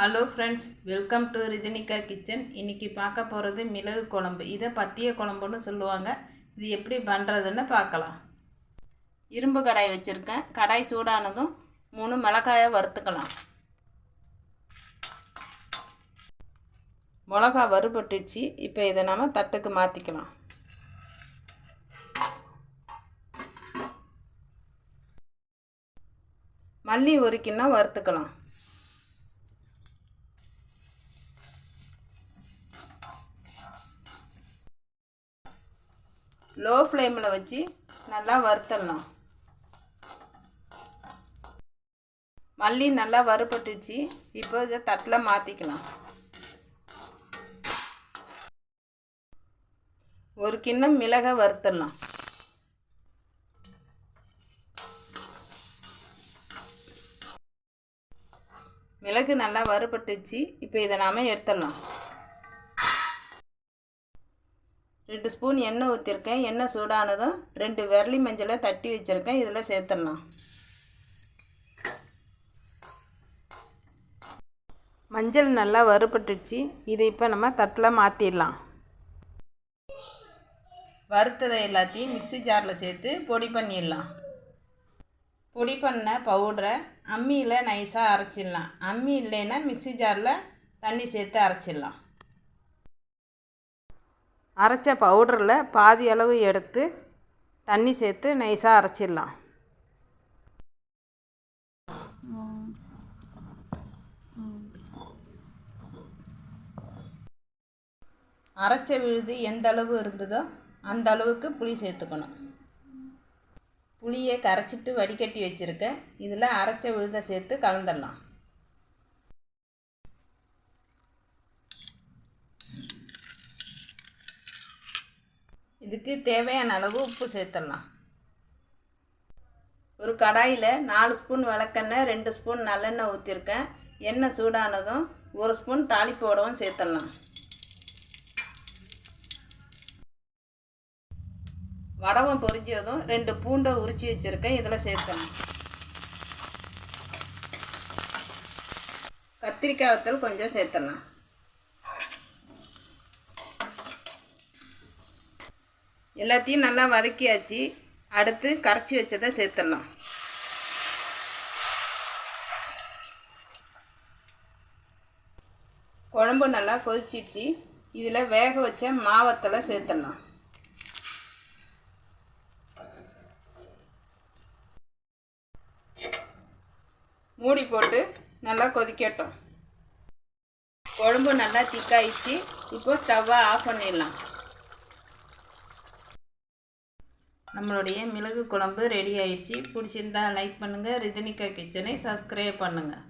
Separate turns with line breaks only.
Hello friends welcome to Rijinika kitchen இன்றைக்கி பார்க்க போகிறது மிளகு குழம்பு. இதை பத்திய குழம்புன்னு சொல்லுவாங்க. இது எப்படி பண்ணுறதுன்னு பார்க்கலாம். இரும்பு கடாய் வச்சுருக்கேன். கடாய் சூடானதும் மூணு மிளகாயை வறுத்துக்கலாம். மிளகா வறுபட்டுச்சு. இப்போ இதை நம்ம தட்டுக்கு மாற்றிக்கலாம் மல்லி ஒரு கிண்ணம் வறுத்துக்கலாம். லோ ஃப்ளேமில் வச்சு நல்லா வறுத்தடலாம் மல்லி நல்லா வறுபட்டுச்சு. இப்போ இதை தட்டில் மாற்றிக்கலாம் ஒரு கிண்ணம் மிளகை வறுத்துடலாம் மிளகு நல்லா வறுபட்டுச்சு. இப்போ இதை நாம் எடுத்துடலாம் ரெண்டு ஸ்பூன் எண்ணெய் ஊற்றிருக்கேன் எண்ணெய் சூடானதும் ரெண்டு விரலி மஞ்சளை தட்டி வச்சுருக்கேன். இதில் சேர்த்துடலாம். மஞ்சள் நல்லா வறுபட்டுச்சு இதை இப்போ நம்ம தட்டில் மாற்றிடலாம் வறுத்ததை எல்லாத்தையும் மிக்சி ஜாரில் சேர்த்து பொடி பண்ணிடலாம். பொடி பண்ண பவுடரை அம்மியில் நைஸாக அரைச்சிடலாம். அம்மி இல்லைன்னா மிக்சி ஜாரில் தண்ணி சேர்த்து அரைச்சிடலாம். அரைச்ச பவுடரில் பாதி அளவு எடுத்து தண்ணி சேர்த்து நைஸாக அரைச்சிடலாம். அரைச்ச விழுது எந்த அளவு இருந்ததோ அந்த அளவுக்கு புளி சேர்த்துக்கணும். புளியை கரைச்சிட்டு வடிகட்டி வச்சுருக்கேன் இதில் அரைச்ச விழுதை சேர்த்து கலந்துடலாம். இதுக்கு தேவையான அளவு உப்பு சேர்த்துடலாம். ஒரு கடாயில் நாலு ஸ்பூன் விளக்கெண்ணெய் ரெண்டு ஸ்பூன் நல்லெண்ணெய் ஊற்றிருக்கேன் எண்ணெய் சூடானதும் ஒரு ஸ்பூன் தாளிப்போடவும் சேர்த்துடலாம். வடவம் பொரிஞ்சதும் ரெண்டு பூண்டை உரித்து வச்சுருக்கேன். இதில் சேர்த்தணும் கத்திரிக்காய் வத்தல் கொஞ்சம் சேர்த்துடலாம். எல்லாத்தையும் நல்லா வதக்கியாச்சு. அடுத்து கரைச்சி வச்சதை சேர்த்துடலாம். குழம்பு நல்லா கொதிச்சிச்சு இதில் வேக வச்ச மாவத்தில் சேர்த்துடலாம். மூடி போட்டு நல்லா கொதிக்கட்டும். குழம்பு நல்லா திக்காயிடுச்சு. இப்போ ஸ்டவ்வை ஆஃப் பண்ணிடலாம். நம்மளுடைய மிளகு குழம்பு ரெடி ஆயிடுச்சு. பிடிச்சிருந்தா லைக் பண்ணுங்கள் ரிஜனிகா கிச்சனை சப்ஸ்கிரைப் பண்ணுங்கள்